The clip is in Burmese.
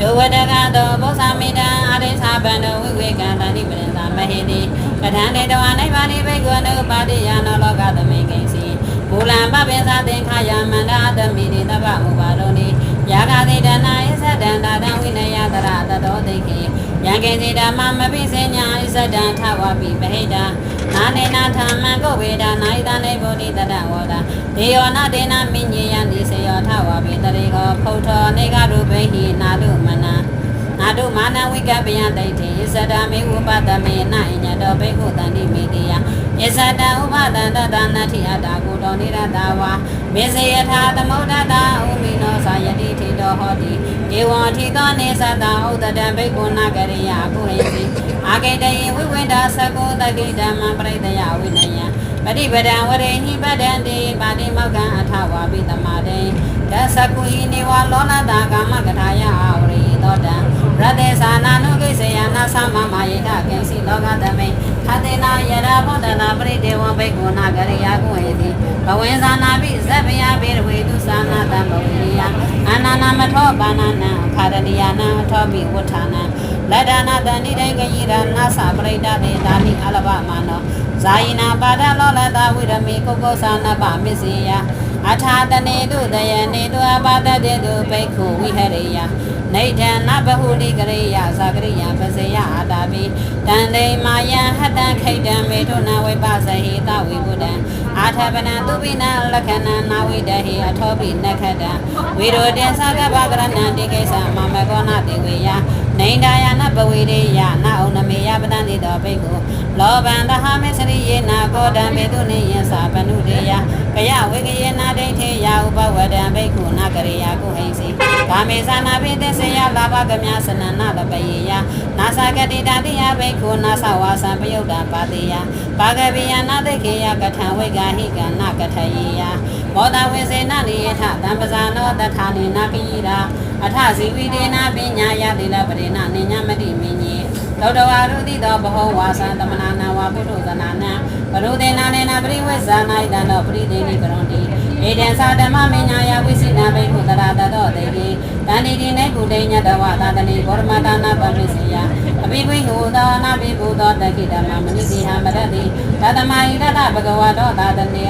ဒုဝဒကတောဘောဇာမိတံအာရိသဗန္တဝိဝေကံတတိပရိသမဟိတိကထံတေတဝအနိဗ္ဗာနိဘေကဝနုပါတိယနောလောကသမိကိစီဘူလံပပိသသင်္ခယမန္တသမိတိတပမူပါရုံနိယာဂတိတနာဣဇဒံတာတံဝိနယတရတတောတိခေယံကေစီဓမ္မမပိစေညာဣဇဒံထဝပိပဟိတံနာနေနာဓမ္မံကုဝေဒနာယိတနေဗုဒိတတဝောဒဒေယောနာဒေနာမိညေယံဒီစေယောထဝပိတရေခောဖုထောနေက တုမာနဝိကပယတိတိဣဇဒာမေဥပဒမေနဣညတောဘိက္ခုတန္တိမေတိယဣဇဒာဥပဒန္တတနာတိအတာကုတောနိရတဝါမေဇယထာသမုဒ္ဒတာဥမိနောသာယတိထိတောဟောတိဧဝံထိတောနေသတ္တဥဒတံဘိက္ခုနာကရိယကုဟိတိအာဂေတယေဝိဝိဒါသကုတကိဓမ္မပရိတယဝိနယပฏิပဒံဝရေဟိပဒံတိပါတိမောက္ခံအထဝါပိတမတေဒသကုဟိနေဝလောနတာကာမကထာယအာဝရိသောတံ ရတေသာနာနုကိစေယနာသမမယေတကိစီလောကသမိခတေနာယရာဘုဒ္ဓနာပရိဒေဝဘိက္ခုနာကရိယာကုဟေတိဘဝင်းဇာနာပိဇဗ္ဗယဘေရဝေတုသာနာတံဘဝိရိယအနာနာမထောပါဏနံခရဏိယနာထောပိဝဋ္ဌာနံလက်ဒါနာတဏိတေကယိရနာသပရိဒတေဒါနိအလဘမနောဇာယိနာပါဒလောလတဝိရမေကုကုသနာပမစ္စေယ အထာတနေတုတယနေတုအပါဒတေတုဘိက္ခုဝိဟရိယနေဒံနဘဟုလိကရိယသကရိယပစေယအာတာပိတန်တေမာယံဟတံခိတံမေထုနာဝိပသဟိတဝိဘုဒံအာထပနံသူပိနံလက္ခဏံနာဝိတဟိအထောပိနခတံဝိရောတေသကပကရဏံတိကိစ္စမမကောနာတိဝေယနေန္ဒာယနဘဝိရိယနာဩနမေယပတံတိတောဘိက္ခုလောဘံသဟမေစရိယေနာကောတံမေတုနေယသဗနုတေယ ဝဒံဘိက္ခုနာကရိယာကုဟိစီကာမေသနာပိသစေယလာဘကမြစနနာလပယေယနာသကတိတတိယဘိက္ခုနာသဝါသံပယုတ်တံပါတိယပါကပိယနာတိခေယကထံဝိဂာဟိကနာကထယေယမောဒဝေစေနနိယထသံပဇာနောတထာနိနာကိရာအထဇီဝိတေနာပညာယတိလပရိနာနိညာမတိမင်းကြီးသောတဝါရုတိသောဘဟောဝါသံသမနာနာဝါပုထုဇနာနံဘရုဒေနာနေနာပရိဝေဇာနာဣတံသောပရိဒေနိကရွန်တိ ဧတံသာဓမ္မမညာယဝိစိနာဘိက္ခုတရာတတောတေတိတန္တိတိနေကုတေညတဝသာတနိဘောရမတာနာပမိစေယအဘိဝိဟူသောနာဘိဘူသောတကိဓမ္မမနိတိဟမရတိတသမယိတတဘဂဝတောသာတနေ